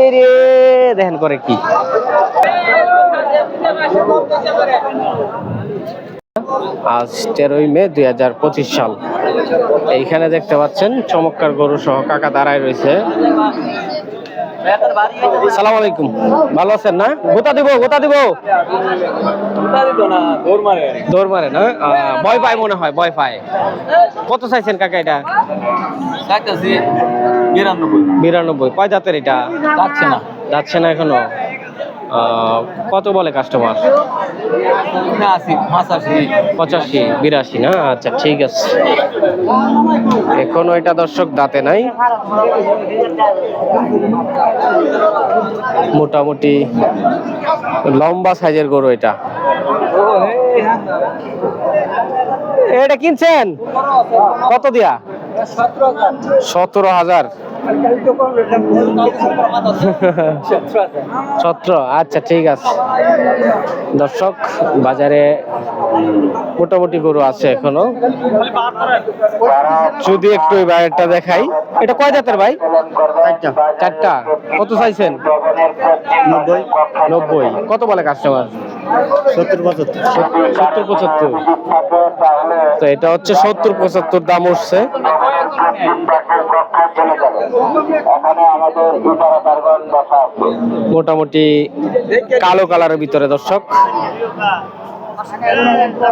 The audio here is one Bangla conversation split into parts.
এ রে? দেখেন করে কি। আজ তেরোই মে দুই হাজার পঁচিশ সাল। এইখানে দেখতে পাচ্ছেন চমৎকার গরু সহ কাকা দাঁড়ায় রয়েছে। সালাম আলাইকুম। ভালো আছেন না? গোতা দিব গোতা দিব। দৌড় মারে না? ভয় পায় মনে হয় ভয় পায়। কত চাইছেন কাকা এটা? বিরানব্বই। কয় জাতের এটা? যাচ্ছে না। যাচ্ছে না এখনও? কত বলে কাস্টমার পঁচাশি বিরাশি না? আচ্ছা ঠিক আছে। এখনও এটা দর্শক দাঁতে নাই। মোটামুটি লম্বা সাইজের গরু এটা। এটা কিনছেন? কত দিয়া? সতেরো হাজার। সতেরো আচ্ছা ঠিক আছে। দর্শক বাজারে মোটামুটি গরু আছে এখনও। যদি একটু এই বাইরেটা দেখাই। এটা কয় জাতের ভাই? চারটা। কত চাইছেন? নব্বই। নব্বই। কত বলে কাস্টমার সত্তর পঁচাত্তর। সত্তর পঁচাত্তর। তো এটা হচ্ছে সত্তর পঁচাত্তর দাম উঠছে। মোটামুটি কালো কালারের ভিতরে দর্শক।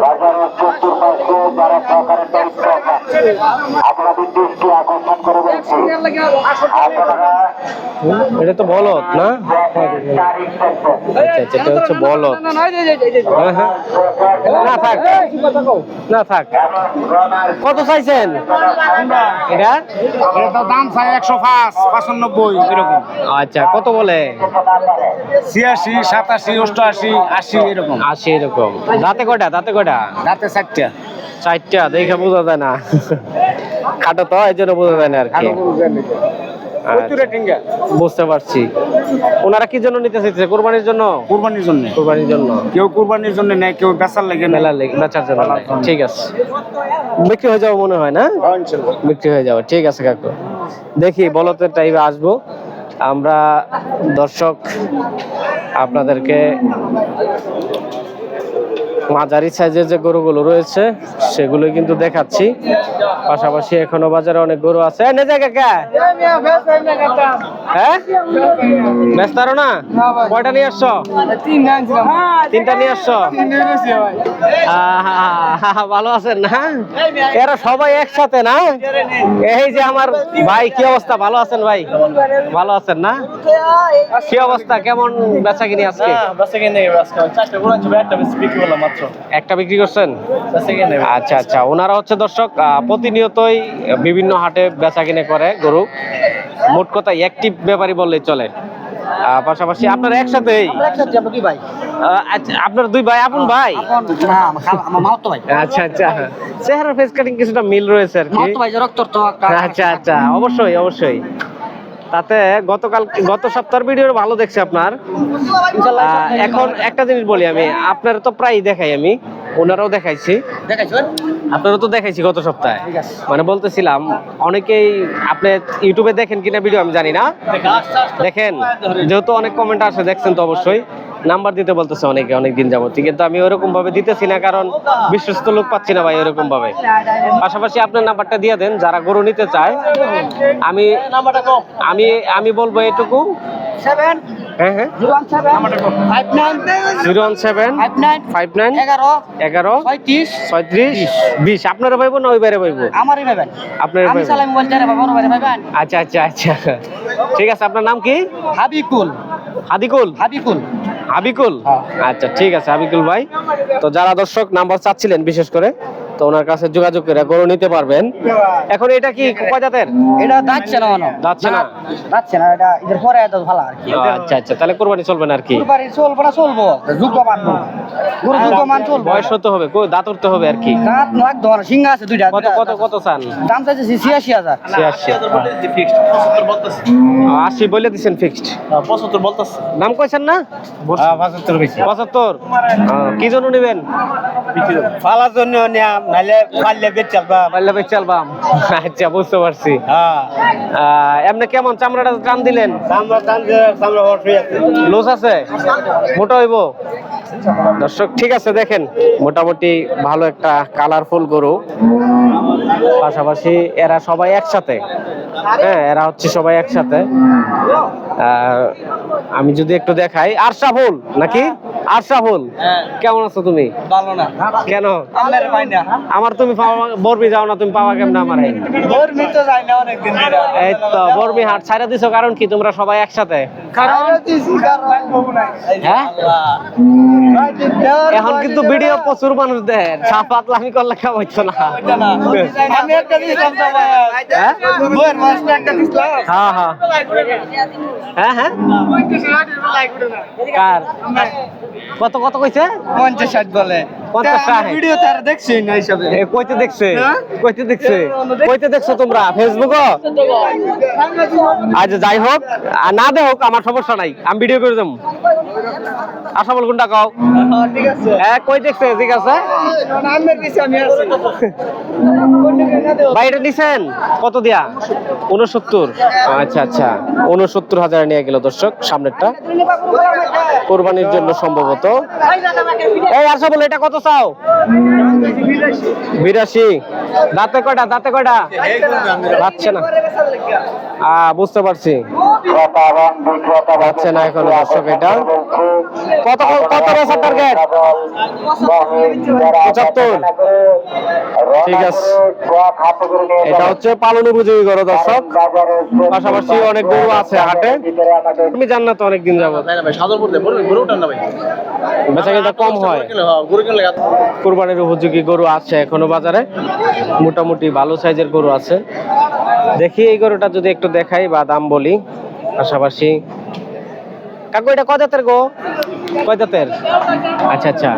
বাজারের চতুর্পাশে যারা সরকারের দায়িত্ব আপনাদের দৃষ্টি আকর্ষণ করে বলছি এটা তো না? আচ্ছা আচ্ছা এটা হচ্ছে হ্যাঁ, হ্যাঁ। না থাক। না থাক। কত চাইছেন? এটা? এটা দাম চাই একশো পাঁচ পাঁচানব্বই এরকম। আচ্ছা কত বলে? ছিয়াশি সাতাশি অষ্টআশি আশি এরকম। আশি এরকম। দাঁতে কটা দাঁতে কটা রাতে চারটা। চারটা দেখে বোঝা যায় না। খাটো তো এই জন্য বোঝা যায় না আর কি। আচ্ছা, বুঝতে পারছি। ওনারা কি জন্য নিতে চাইছে? কোরবানির জন্য? কুরবানির জন্য। কোরবানির জন্য। কেউ কুরবানির জন্য নেয় কেউ বেচার লেগে মেলা লেগে বেচার জন্য ঠিক আছে। বিক্রি হয়ে যাবে মনে হয় না? বিক্রি হয়ে যাবে। ঠিক আছে কাকু। দেখি বলতের টাইমে আসব। আমরা দর্শক আপনাদেরকে মাঝারি সাইজের যে গরুগুলো রয়েছে, সেগুলো কিন্তু দেখাচ্ছি। পাশাপাশি এখনও বাজারে অনেক গরু আছে। হ্যাঁ? না? কয়টা নিয়ে আসছো? তিনটা নিয়ে আসছো? ভালো আছেন না? এরা সবাই একসাথে না? এই যে আমার ভাই, কি অবস্থা? ভালো আছেন ভাই? ভালো আছেন না? কি অবস্থা? কেমন বেচা কিনি আজকে। একটা বিক্রি করছেন? আচ্ছা আচ্ছা ওনারা হচ্ছে দর্শক প্রতিনিয়তই বিভিন্ন হাটে বেচা কিনে করে গরু। মোট কথা একটি ব্যাপারই বললেই চলে। পাশাপাশি আপনারা একসাথেই আচ্ছা আপনার দুই ভাই আপন ভাই? আচ্ছা আচ্ছা। চেহারা ফেস কাটিং কিছুটা মিল রয়েছে আর কি। আচ্ছা আচ্ছা। অবশ্যই অবশ্যই। তাতে গতকাল গত সপ্তাহের ভিডিও ভালো দেখছি আপনার। এখন একটা জিনিস বলি আমি আপনার তো প্রায় দেখাই আমি ওনারাও দেখাইছি। আপনারও তো দেখাইছি গত সপ্তাহে। মানে বলতেছিলাম অনেকেই আপনি ইউটিউবে দেখেন কিনা ভিডিও আমি জানি না। দেখেন যেহেতু অনেক কমেন্ট আসে দেখছেন তো অবশ্যই। নাম্বার দিতে বলতেছে অনেকে অনেক দিন যাবত কিন্তু আমি ওরকম ভাবে দিতেছি না কারণ বিশ্বস্ত লোক পাচ্ছি না ভাই ওরকম ভাবে। পাশাপাশি আপনার নাম্বারটা দিয়ে দেন যারা গরু নিতে চায় আমি আমি আমি বলব এটুকু। হ্যাঁ হ্যাঁ। Zero one seven five nine এগারো ছয়ত্রিশ বিশ আপনারা পাইবো না ওই বাইরে পাইবো আমারই ভাবেন আপনার আচ্ছা আচ্ছা আচ্ছা। ঠিক আছে আপনার নাম কি? হাবিকুল। হাদিকুল হাবিকুল। হাবিকুল? আচ্ছা ঠিক আছে হাবিকুল ভাই। তো যারা দর্শক নাম্বার চাচ্ছিলেন বিশেষ করে তো ওনার কাছে যোগাযোগ করে গরু নিতে পারবেন। এখন এটা কি কয় জাতের? এটা যাচ্ছে না মানো। যাচ্ছে না? যাচ্ছে না এটা এদের পরে এত ভালো আর কি। আচ্ছা আচ্ছা তাহলে কোরবানি চলবে না আর কি? কুরবানি চলবো না চলবো। যোগ্য মান গরু যোগ্য মান চলবো। বয়স হতে হবে কো দাঁত উঠতে হবে আর কি? দাঁত নাক ধর সিংহা আছে দুইটা কত কত কত চান? দাম চাইছে ছিয়াশি হাজার। ছিয়াশি আশি বলে দিচ্ছেন ফিক্সড নাম কইছেন না? পঁচাত্তর আহ, কি জন্য নেবেন? ফালার জন্য নিয়াম নাইলে পারলে বেচ চালবাম পাল্লা বেচ চালবাম আচ্ছা বুঝতে পারছি। হ্যাঁ। এমনি কেমন চামড়াটা টান দিলেন? সামরা টানছে সামরা হট হয়ে আছে। লুজ আছে? মোটা হইব? দর্শক ঠিক আছে দেখেন মোটামুটি ভালো একটা কালারফুল গরু। পাশাপাশি এরা সবাই একসাথে। হ্যাঁ এরা হচ্ছে সবাই একসাথে। আমি যদি একটু দেখাই আরশাফুল নাকি? আরশাফুল কেমন আছো তুমি? ভালো না। কেন? আমার না। তুমি পাওয়া বরবি যাও না তুমি পাওয়া কেমন আমারে গরমি তো যাই না অনেক দিন ধরে। এই তো বরবি হাট ছাইরা দিছো কারণ কি তোমরা সবাই একসাথে? হ্যাঁ? এখন কিন্তু ভিডিও প্রচুর মানুষ দেন সাপ পাতলামি করলে না? আমি একটা দিলাম হ্যাঁ? হ্যাঁ। হ্যাঁ হ্যাঁ। কার? কত কত কইছে? পঞ্চাশ ষাট বলে। ভিডিও তার দেখছি না হিসাবে কইতে দেখছে? কইতে দেখছে? কইতে দেখছ তোমরা? ফেসবুক আচ্ছা যাই হোক। আর না দে হোক আমার সমস্যা নাই। আমি ভিডিও করে দেবো। আশা বল কোনটা কও? হ্যাঁ, ঠিক আছে। হ্যাঁ কই দেখছে? ঠিক আছি। ভাই এটা নিছেন? কত দিয়া? উনসত্তর আচ্ছা আচ্ছা। উনসত্তর হাজার নিয়ে গেল দর্শক সামনেরটা। কোরবানির জন্য সম্ভবত। এই আশা বলে, এটা কত চাও? বিরাশি। দাঁতে কয়টা? দাঁতে কয়টা? পাচ্ছে না। বুঝতে পারছি। পাচ্ছে না এখন দর্শক এটা। কত কত টার্গেট পঁচাত্তর। ঠিক আছে। এটা হচ্ছে পালন উপযোগী গরু দর্শক। পাশাপাশি অনেক গরু আছে হাটে। তুমি জান না তো অনেকদিন যাবত বেচাকেটা কম হয়। কুরবানির উপযোগী গরু আছে এখনও বাজারে। মোটামুটি ভালো সাইজের গরু আছে। দেখি এই গরুটা যদি একটু দেখাই বা দাম বলি। পাশাপাশি কাকু এটা কয় দাঁতের গো? কয় দাঁতের? আচ্ছা আচ্ছা।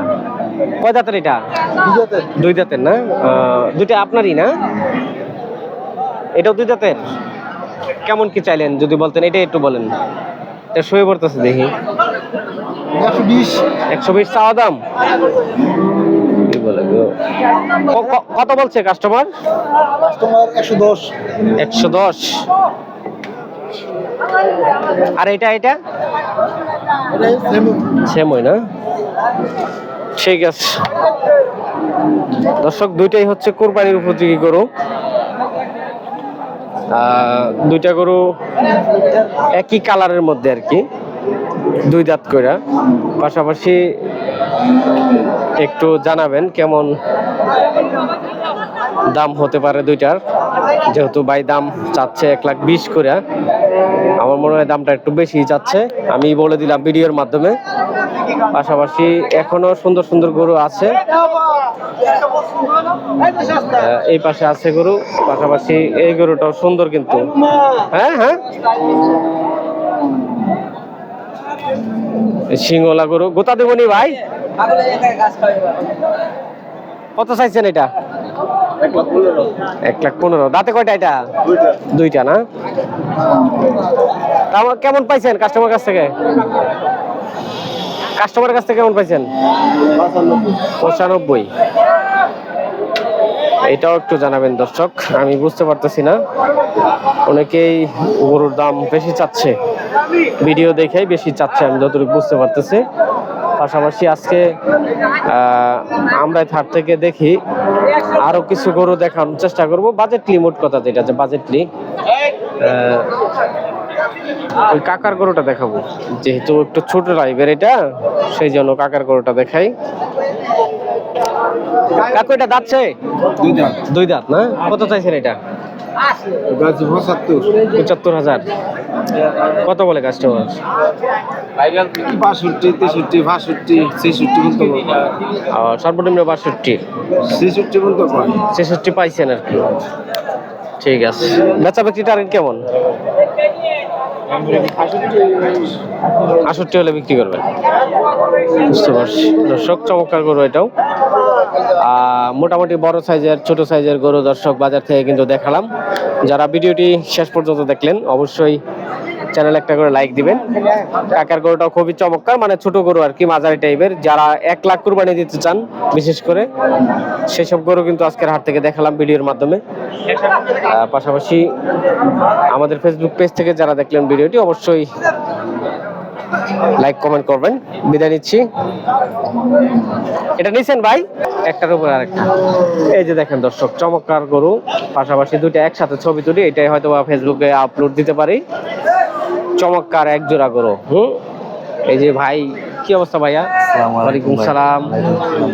কয় দাঁতের এটা? দুই দাঁতের। না? আহ, দুইটা আপনারই না? এটাও দুই দাঁতের? কেমন কি চাইলেন যদি বলতেন এটা একটু বলেন। এটা শুয়ে পড়তেছে দেখি। একশো বিশ। একশো বিশ চাওয়া দাম? কি বলে কত বলছে কাস্টমার কাস্টমার একশো দশ। একশো দশ। আর এটা এটা? সেম হয় না? ঠিক আছে। দর্শক দুইটাই হচ্ছে কোরবানির উপযোগী গরু। দুইটা গরু একই কালারের মধ্যে আর কি, দুই দাঁত কইরা। পাশাপাশি একটু জানাবেন কেমন দাম হতে পারে দুইটার, যেহেতু ভাই দাম চাচ্ছে এক লাখ বিশ করে আমার মনে হয় দামটা একটু বেশি চাচ্ছে। আমি বলে দিলাম ভিডিওর মাধ্যমে। পাশাপাশি এখনও সুন্দর সুন্দর গরু আছে। এই পাশে আছে গরু, পাশাপাশি এই গরুটাও সুন্দর কিন্তু। হ্যাঁ হ্যাঁ। সিংহলা গরু, গোতা দেবনি ভাই? কত চাইছেন এটা? এক লাখ পনেরো। দাঁতে কয়টা এটা? দুইটা না? কেমন পাইছেন কাস্টমার কাছ থেকে? কাস্টমারের কাছ থেকে কেমন পাইছেন? পঁচানব্বই। এটাও একটু জানাবেন দর্শক, আমি বুঝতে পারতেছি না। অনেকেই গরুর দাম বেশি চাচ্ছে। ভিডিও দেখেই বেশি চাচ্ছে, আমি যতটুকু বুঝতে পারতেছি। পাশাপাশি আজকে আমরা হাট থেকে দেখি, আরও কিছু গরু দেখানোর চেষ্টা করব। বাজেটলি মোট কথা যেটা যে বাজেটলি ওই কাকার গরুটা দেখাবো। যেহেতু একটু ছোট লাইভের এটা সেই জন্য কাকার গরুটা দেখাই। কাকু এটা দাঁতছে দুই দাঁত। না? কত চাইছেন এটা? পঁচাত্তর। পঁচাত্তর হাজার। কত বলে কাস্টমার বাষট্টি তেষট্টি বাষট্টি ছেষট্টি পর্যন্ত সর্বনিম্ন বাষট্টি। ছেষট্টি পর্যন্ত ছেষট্টি পাইছেন আর কি। ঠিক আছে। বেচা বিক্রি টার্গেট কেমন? আষট্টি হলে বিক্রি করবেন। বুঝতে পারছি। দর্শক, চমৎকার গরু এটাও। মোটামুটি বড় সাইজের, ছোট সাইজের গরু দর্শক বাজার থেকে কিন্তু দেখালাম। যারা ভিডিওটি শেষ পর্যন্ত দেখলেন, অবশ্যই চ্যানেল একটা করে লাইক দিবেন। কাকার গরুটাও খুবই চমৎকার মানে ছোট গরু আর কি, মাঝারি টাইপের যারা এক লাখ কুরবানি দিতে চান, বিশেষ করে, সেসব গরু কিন্তু আজকের হাট থেকে দেখালাম ভিডিওর মাধ্যমে। পাশাপাশি আমাদের ফেসবুক পেজ থেকে যারা দেখলেন ভিডিওটি, অবশ্যই লাইক কমেন্ট করবেন। বিদায় নিচ্ছি। এটা নিছেন ভাই? একটার উপর আরেকটা। এই যে দেখেন দর্শক, চমৎকার গরু। পাশাপাশি দুটো একসাথে ছবি তুলি, এটাই হয়তো ফেসবুকে আপলোড দিতে পারি। চমৎকার এক জোড়া গরু। হুম? এই যে ভাই কি অবস্থা ভাইয়া? ওয়ালাইকুম সালাম।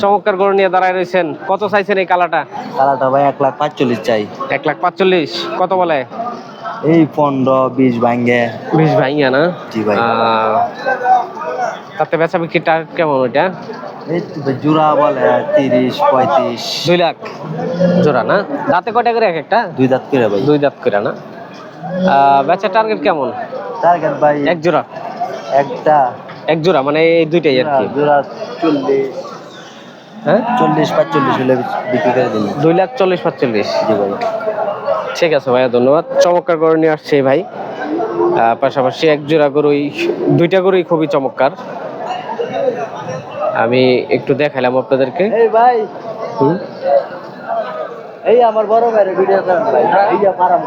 চমৎকার গরু নিয়ে দাঁড়ায় রয়েছেন। কত চাইছেন এই কালাটা? কালাটা ভাই এক লাখ পাঁচচল্লিশ চাই। এক লাখ পাঁচচল্লিশ। কত বলে? এই পনেরো বিশ ভাঙ্গে বিশ ভাইয়া না? জি ভাই। তাতে বেচা বিক্রি টার্গেট কেমন ওইটা? এই জোড়া বলে তিরিশ পঁয়ত্রিশ। দুই লাখ। জোড়া না? দাঁতে কটা করে এক একটা? দুই দাঁত করে ভাই। দুই দাঁত করে না? বেচা টার্গেট কেমন? টার্গেট ভাই এক জোড়া? একটা। এক জোড়া মানে এই দুইটাই আর কি? জোড়া চল্লিশ। হ্যাঁ? চল্লিশ পাঁচচল্লিশ হলে বিক্রি করে দিন। দুই লাখ চল্লিশ পাঁচচল্লিশ। জি ভাই। ঠিক আছে ভাইয়া ধন্যবাদ। চমৎকার গরু নিয়ে আসছে ভাই। পাশাপাশি এক জোড়া গরুই দুইটা গরুই খুবই চমৎকার। আমি একটু দেখালাম আপনাদেরকে। এই ভাই হুম। এই আমার বড় ভাই ভিডিও করেন ভাই এই যে ফার্ম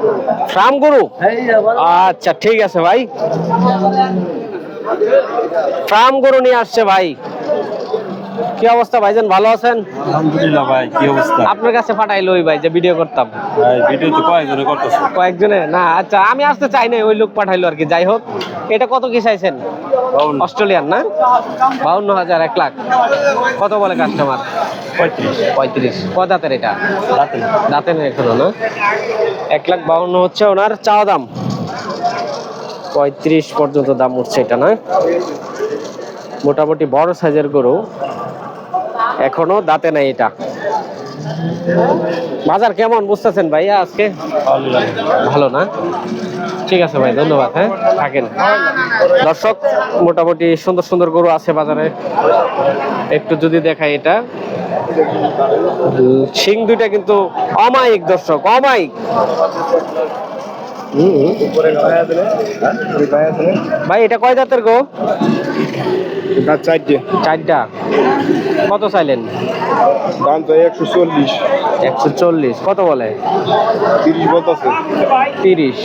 ফার্ম গরু? এই যে বড় আচ্ছা ঠিক আছে ভাই। ফার্ম গরু নিয়ে আসছে ভাই। কি অবস্থা ভাইজান ভালো আছেন? আলহামদুলিল্লাহ ভাই কি অবস্থা? আপনার কাছে পাঠাইলো ওই ভাই যে ভিডিও করতাম। ভাই ভিডিও তো কয়েকজনে করতেছে। কয়েকজনে? না আচ্ছা আমি আসতে চাই না ওই লোক পাঠাইলো আর কি যাই হোক। এটা কত কি চাইছেন? অস্ট্রেলিয়ান না? বাউন্ন হাজার এক লাখ। কত বলে কাস্টমার পঁয়ত্রিশ। পঁয়ত্রিশ। ক দাঁতের এটা? রাতে দাঁতে নেই এখনও না? এক লাখ বাউন্ন হচ্ছে ওনার চাওয়া দাম। পঁয়ত্রিশ পর্যন্ত দাম উঠছে এটা না? মোটামুটি বড় সাইজের গরু। এখনও দাঁতে নাই এটা। বাজার কেমন বুঝতেছেন ভাই আজকে? ভালো না? ঠিক আছে ভাই ধন্যবাদ হ্যাঁ? থাকেন। দর্শক মোটামুটি সুন্দর সুন্দর গরু আছে বাজারে। একটু যদি দেখাই এটা। সিং দুইটা কিন্তু অমায়িক দর্শক অমায়িক। হুম, হুম। ভাই এটা কয় জাতের গো? তার চারটে। চারটা। কত চাইলেন? দাম তো একশো চল্লিশ। একশো চল্লিশ। কত বলে? তিরিশ বলতেছে। তিরিশ।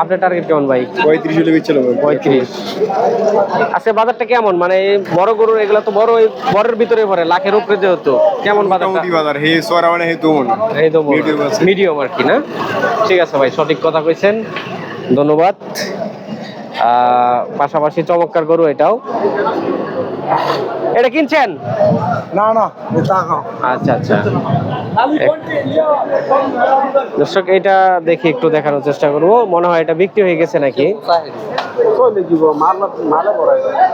আপনার টার্গেট কেমন ভাই? পঁয়ত্রিশ হলে বেচছিলাম পঁয়ত্রিশ। আচ্ছা বাজারটা কেমন? মানে বড় গরুর এগুলো তো বড় বড়ের ভিতরে পড়ে লাখের উপরে যেহেতু। কেমন মোটামুটি বাজার। হে সোয়ারা মানে হে তুমন এই তো মিডিয়াম আর কি না? ঠিক আছে ভাই সঠিক কথা কইছেন। ধন্যবাদ। পাশাপাশি চমৎকার গরু এটাও। এটা কিনছেন? না না আচ্ছা আচ্ছা। দর্শক এটা দেখি একটু দেখানোর চেষ্টা করব। মনে হয় এটা বিক্রি হয়ে গেছে নাকি?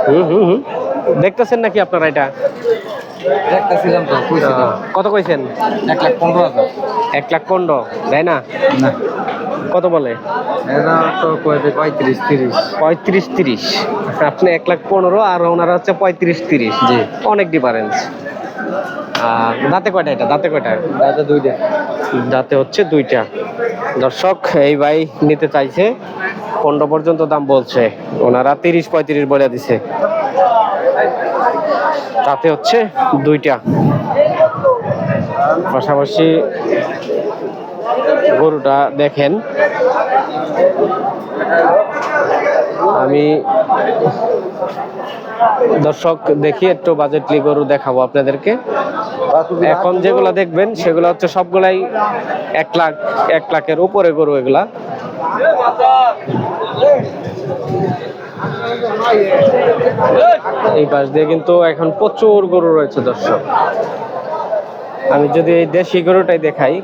হুম হুম হুম। দেখতেছেন নাকি আপনারা এটা? দেখতেছিলাম তো কইছিলাম। কত কইছেন? এক লাখ পনেরো এক লাখ পনেরো না? না। কত বলে? এরা তো কয়েছে পঁয়ত্রিশ তিরিশ। পঁয়ত্রিশ তিরিশ। আপনি এক লাখ পনেরো আর ওনারা হচ্ছে পঁয়ত্রিশ তিরিশ। জি। অনেক ডিফারেন্স দাঁতে কয়টা এটা? দাঁতে কয়টা? দাদা দুইটা। দাঁতে হচ্ছে দুইটা। দর্শক এই ভাই নিতে চাইছে। পনেরো পর্যন্ত দাম বলছে। ওনারা তিরিশ পঁয়ত্রিশ বলে দিছে। তাতে হচ্ছে দুইটা। পাশাপাশি গরুটা দেখেন। আমি দর্শক দেখি, একটু বাজেটলি গরু দেখাবো আপনাদেরকে। এখন যেগুলা দেখবেন, সেগুলো হচ্ছে সবগুলাই এক লাখ, এক লাখের উপরে গরু এগুলা। এই পাশ দিয়ে কিন্তু এখন প্রচুর গরু রয়েছে দর্শক। আমি যদি এই দেশি গরুটাই দেখাই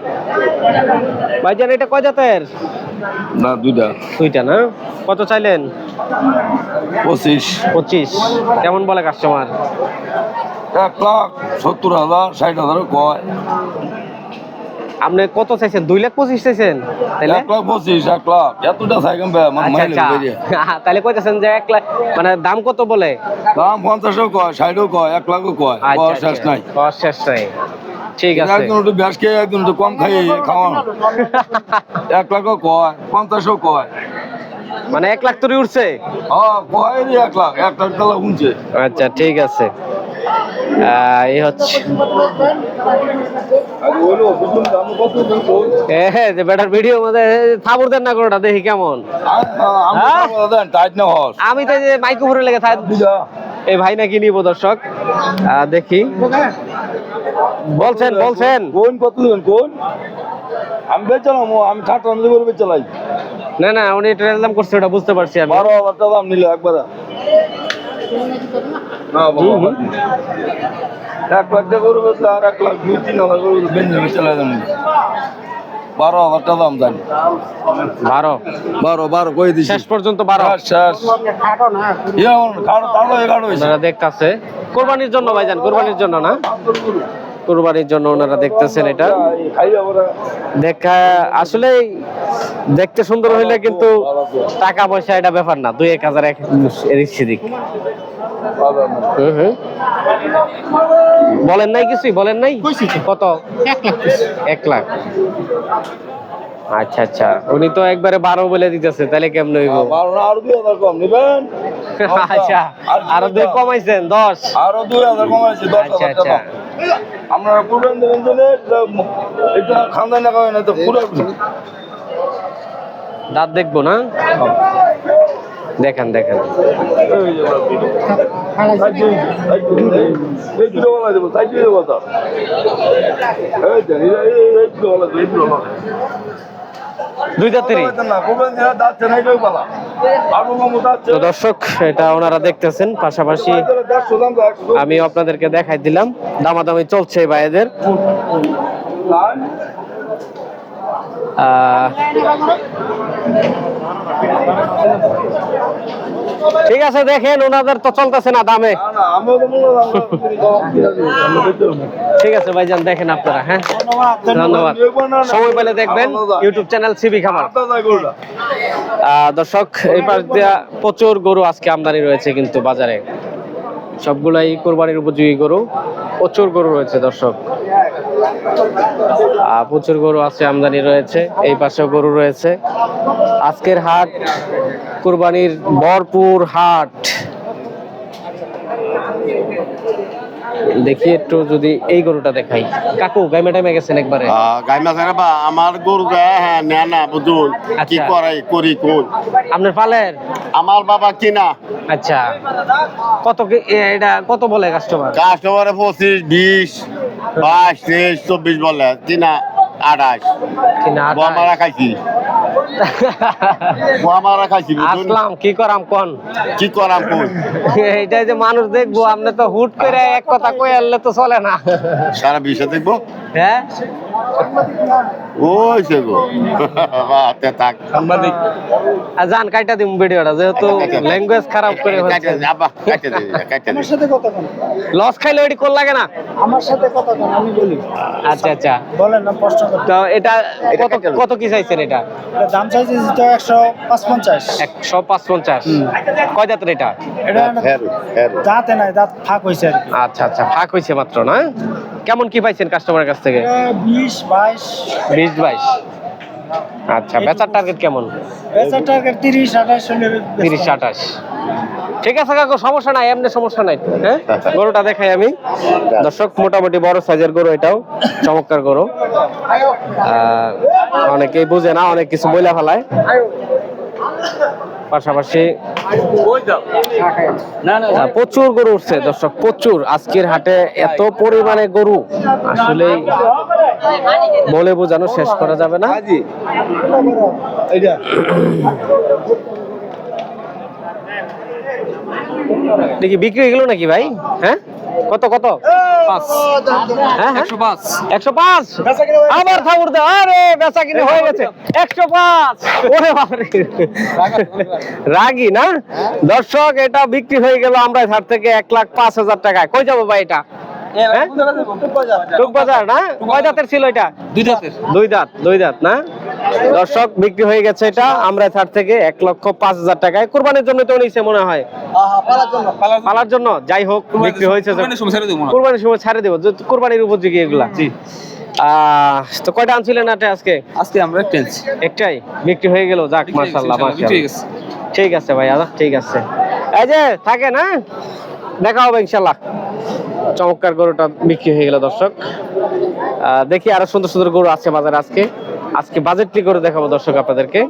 ভাইজান এটা কয় জাতের? না দুইটা। দুইটা না? কত চাইলেন? পঁচিশ। পঁচিশ। কেমন বলে কাস্টমার এক লাখ সত্তর হাজার ষাট হাজার কয়। আপনি কত চাইছেন? দুই লাখ পঁচিশ চাইছেন তাইলে? এক লাখ পঁচিশ এক লাখ। এতটা সাইকেল আচ্ছা আচ্ছা। তাহলে কইতেছেন যে এক লাখ মানে দাম কত বলে? দাম পঞ্চাশও কয় ষাটও কয় এক লাখও কয়। আচ্ছা কয় শেষ আচ্ছা নাই শেষ নাই। ঠিক আছে। একদিন একটু ব্যাস খেয়ে একটু কম খাই খাওয়ানো এক লাখও কয় পঞ্চাশও কয়। মানে এক লাখ তুরি উঠছে? এক লাখ এক লাখ টাকা উঠছে। আচ্ছা ঠিক আছে। এই হচ্ছে। যে বেটার ভিডিও মধ্যে থাবুর দেন না কোনটা দেখি কেমন। আমি হ্যাঁ? আমি তো যে মাইক উপরে লেগে থাক এই ভাই নাকি নিব দর্শক। দেখি। বলছেন বলছেন। কোন কত দিবেন কোন? আমি বেচালাম আমি ঠাট্টা আমি করে বেচালাই না না উনি ট্রেন দাম করছে ওটা বুঝতে পারছি আমি। বারো হাজার টাকা দাম নিল একবার। এক লাখ টাকা করে বেচলে আর এক লাখ দুই তিন হাজার করে বেঞ্জে বেচালাই দাম বারো হাজার টাকা দাম জানি বারো? বারো বারো কই শেষ পর্যন্ত বারো। শেষ ইয়ে, দেখতাছে। কোরবানির জন্য ভাইজান কোরবানির জন্য না? কোরবানির জন্য ওনারা দেখতেছেন এটা। দেখা আসলে দেখতে সুন্দর হইলে কিন্তু টাকা পয়সা এটা ব্যাপার না দুই এক হাজার এক এদিক সেদিক। বলেন নাই কিছুই? বলেন নাই? কত? এক লাখ আচ্ছা আচ্ছা। উনি তো একবারে বারো বলে দিতেছে তাহলে কেমন হইব? আরও দুই হাজার কম নিবেন? আচ্ছা আরও দুই কমাইছেন দশ? আরও দুই হাজার কমাইছে আচ্ছা আচ্ছা। আপনারা কুড়বেন দেবেন দিলে এটা খান্দাই না খাবেন তো পুরো দাঁত দেখব না? দেখেন দেখেন। বলা। দুই দাঁতেরই না, তো দর্শক এটা ওনারা দেখতেছেন পাশাপাশি। আমি আপনাদেরকে দেখাই দিলাম দামাদামি চলছে ভাইদের ঠিক আছে দেখেন ওনাদের তো চলতেছে না দামে। ঠিক আছে, ভাইজান দেখেন আপনারা হ্যাঁ? ধন্যবাদ সময় পেলে দেখবেন ইউটিউব চ্যানেল সিবি খামার দর্শক এই পাশ দিয়া প্রচুর গরু আজকে আমদানি রয়েছে কিন্তু বাজারে। সবগুলাই কোরবানির উপযোগী গরু প্রচুর গরু রয়েছে দর্শক। প্রচুর গরু আছে আমদানি রয়েছে এই পাশেও গরু রয়েছে। আজকের হাট কোরবানির ভরপুর হাট। দেখি একটু যদি এই গরুটা দেখাই। কাকু গাইমে টাইমে গেছেন একবারে? গাই মাছের বা আমার গরু হ্যাঁ নেয় না বুঝুন কি আচ্ছা। করাই করি কোন আপনার পালের? আমার বাবা কিনা? আচ্ছা। কত এটা কত বলে কাস্টমার কাস্টমারে পঁচিশ বিশ। বাইশ তেইশ চব্বিশ বলে কিনা আঠাশ। বোয়ামারা খাইছি খাইছি আসলাম কি করাম কোন? কি করাম কোন? যে মানুষ দেখব আপনি তো হুট করে এক কথা কই আনলে তো চলে না। সারা বিশ্ব দেখব? হ্যাঁ? ওই সে গো বাতে থাক। আর জান কাইটা দিম ভিডিওটা যেহেতু ল্যাঙ্গুয়েজ খারাপ করে আব্বা দে দে সাথে কথা বল। লস খাইলে কোল লাগে না? আমার সাথে কথা বল আমি বলি। আচ্ছা আচ্ছা। বলেন না কষ্ট করে তো এটা কত কত কি চাইছেন এটা? দাম চাইছি তো একশো পাঁচ পঞ্চাশ একশো পাঁচ পঞ্চাশ কয় জাতের এটা? এটা দাঁতে নাই দাঁত ফাঁক কি। আচ্ছা আচ্ছা ফাঁক হয়েছে মাত্র না? কেমন কি পাইছেন কাস্টমারের কাছ থেকে? বিশ বাইশ। বিশ বাইশ। আচ্ছা বেচার টার্গেট কেমন? বেচার টার্গেট তিরিশ আঠাশ তিরিশ আঠাশ। ঠিক আছে কাকু সমস্যা নাই এমনি সমস্যা নাই। হ্যাঁ? গরুটা দেখাই আমি। দর্শক মোটামুটি বড় সাইজের গরু এটাও চমৎকার গরু। অনেকেই বুঝে না অনেক কিছু বইলা ফেলায়। পাশাপাশি প্রচুর গরু উঠছে দর্শক প্রচুর। আজকের হাটে এত পরিমাণে গরু আসলে বলে বোঝানো শেষ করা যাবে না। দেখি বিক্রি হয়ে গেল নাকি ভাই? হ্যাঁ? কত কত? হ্যাঁ একশো পাঁচ। আবার ঠাকুর দে। আরে বেচা কিনে হয়ে গেছে। একশো পাঁচ। ওরে রাগি না? দর্শক এটা বিক্রি হয়ে গেল আমরা ছাড় থেকে এক লাখ পাঁচ হাজার টাকায়। কই যাব ভাই এটা? হ্যাঁ? টুকবাজার না? কয় দাঁতের ছিল এটা? দুই দাঁতের। দুই দাঁত দুই দাঁত না? দর্শক বিক্রি হয়ে গেছে এটা। আমরা ছাড় থেকে এক লক্ষ পাঁচ হাজার টাকায়। কোরবানির জন্য তো নিছে মনে হয়। পালার জন্য। যাই হোক বিক্রি হয়েছে কোরবানির সময় ছাড়ে দেবো কোরবানির উপযোগী এগুলা। আহ, তো কয়টা আনছিলেন আটে আজকে? আজকে আমরা টেন্স একটাই? বিক্রি হয়ে গেল যাক মাশাআল্লাহ মাশাআল্লাহ। ঠিক আছে ভাই দাদা ঠিক আছে। এই যে থাকে না দেখা হবে ইনশাল্লাহ চমৎকার গরুটা বিক্রি হয়ে গেল দর্শক। আহ, দেখি আরও সুন্দর সুন্দর গরু আছে বাজারে আজকে। আজকে বাজেটটি করে দেখাবো দর্শক আপনাদেরকে?